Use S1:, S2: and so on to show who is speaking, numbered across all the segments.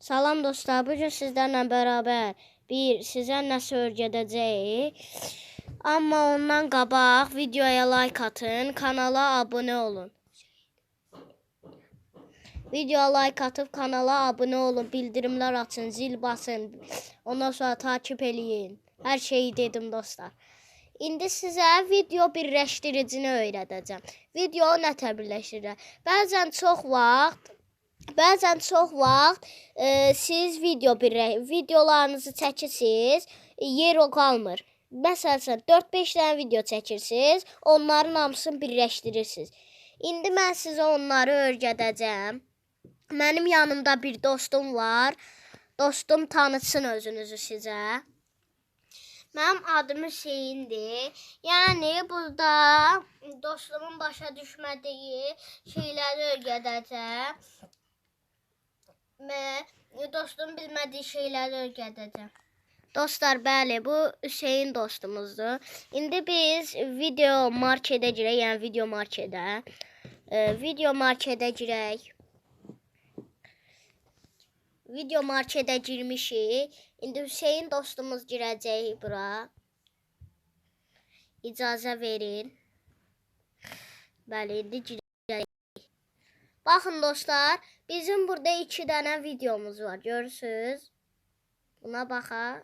S1: Salam dostlar, bu gün sizlərlə bərabər bir sizə nəsə öyrədəcəyik. Amma ondan qabaq videoya like atın, kanala abunə olun. Videoya like atıb kanala abunə olun, bildirimlər açın, zil basın. Ondan sonra takip eləyin. Hər şeyi dedim dostlar. İndi sizə video birləşdiricini öyrədəcəm. Video nətər birləşdirir? Bəzən çox vaxt Bəzən çox vaxt e, siz video bir videolarınızı çəkirsiniz, yer o qalmır. Məsələn, 4-5 dənə video çəkirsiniz, onların hamısını birləşdirirsiniz. İndi mən sizə onları öyrədəcəm. Mənim yanımda bir dostum var. Dostum tanıtsın özünüzü sizə. Mənim adım Hüseyndir. Yəni burada dostumun başa düşmədiyi şeyləri öyrədəcəm. Və dostum bilmədiyi şeyləri öyrədəcəm. Dostlar, bəli, bu Hüseyn dostumuzdur. İndi biz video marketə girək, yəni video marketə. E, video marketə girək. Video marketə girmişik. İndi Hüseyn dostumuz girəcək bura. İcazə verin. Bəli, indi girək. Baxın dostlar, bizim burada 2 dənə videomuz var. Görürsüz? Buna baxa.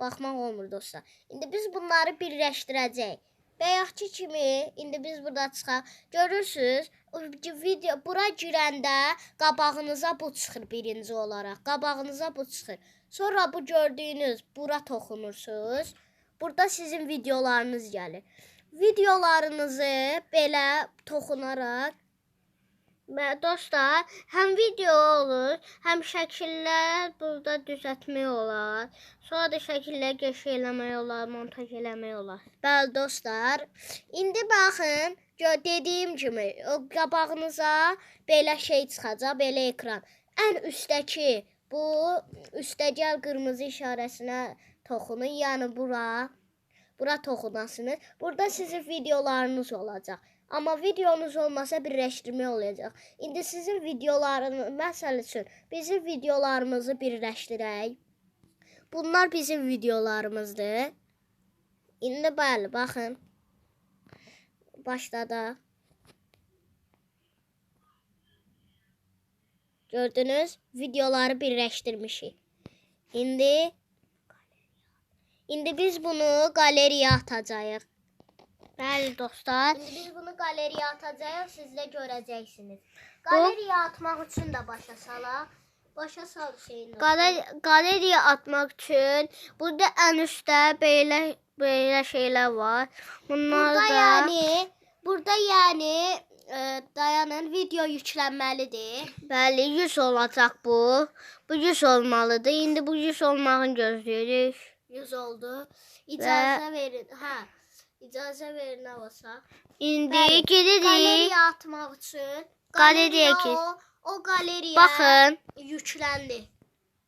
S1: Baxmaq olmur dostlar. İndi biz bunları birləşdirəcəyik. Bayaqki kimi indi biz burada çıxaq. Görürsüz? Video bura girəndə qabağınıza bu çıxır birinci olaraq. Qabağınıza bu çıxır. Sonra bu gördüyünüz bura toxunursunuz. Burada sizin videolarınız gəlir. Videolarınızı belə toxunaraq dostlar, həm video olur, həm şəkillər burada düzəltmək olar. Sonra da şəkilləri qəşəng eləmək olar, montaj eləmək olar. Bəli dostlar, indi baxın, gö- dediyim kimi, o qabağınıza belə şey çıxacaq, belə ekran. Ən üstdəki bu üstəgəl qırmızı işarəsinə toxunun, yəni bura. Bura toxunasınız. Burada sizin videolarınız olacaq. Amma videonuz olmasa birləşdirmə olacaq. İndi sizin videolarınız, məsəl üçün, bizim videolarımızı birləşdirək. Bunlar bizim videolarımızdır. İndi bəli, baxın. Başladıq. Gördünüz? Videoları birləşdirmişik. İndi İndi biz bunu qaleriyaya atacağıq. Bəli dostlar. İndi biz bunu qaleriyaya atacağıq, siz də görəcəksiniz. Qaleriyaya atmaq üçün də başa salaq. Başa sal şeyin. Qaler qaleriya atmaq üçün burada ən üstdə belə belə şeylər var. Bunlar burada da yəni burada yəni e, dayanın video yüklənməlidir. Bəli, 100 olacaq bu. Bu 100 olmalıdır. İndi bu 100 olmağını gözləyirik. 100 oldu. İcazə verin. Hə. İcazə verin avasa. İndi gedirik.
S2: Qaleriya atmaq üçün Qaleriya
S1: ki.
S2: o, o qaleriya
S1: Baxın,
S2: yükləndi.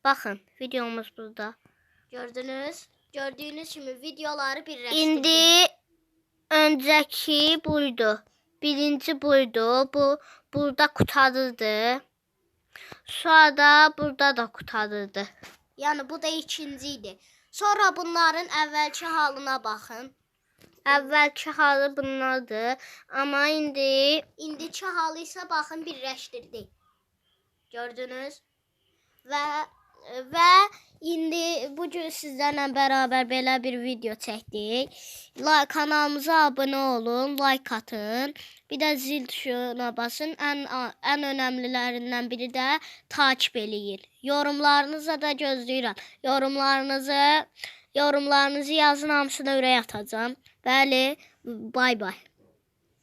S1: baxın, videomuz burada.
S2: Gördünüz? Gördüyünüz kimi videoları birləşdirdik.
S1: İndi öncəki buydu. Birinci buydu. Bu burada qurtarırdı. Sonra da burada da qurtarırdı.
S2: yəni bu da ikinci idi. Sonra bunların əvvəlki halına baxın.
S1: Əvvəlki halı bunlardır. Amma indi
S2: İndiki halı isə baxın birləşdirdik. Gördünüz? Və
S1: və indi bu gün sizlərlə bərabər belə bir video çəkdik. Like kanalımıza abunə olun, like atın. Bir də zil tuşuna basın. Ən ən önəmlilərindən biri də takib eləyin. Yorumlarınızı da gözləyirəm. Yorumlarınızı yorumlarınızı yazın hamısına ürək atacağam. Bəli, bay bay.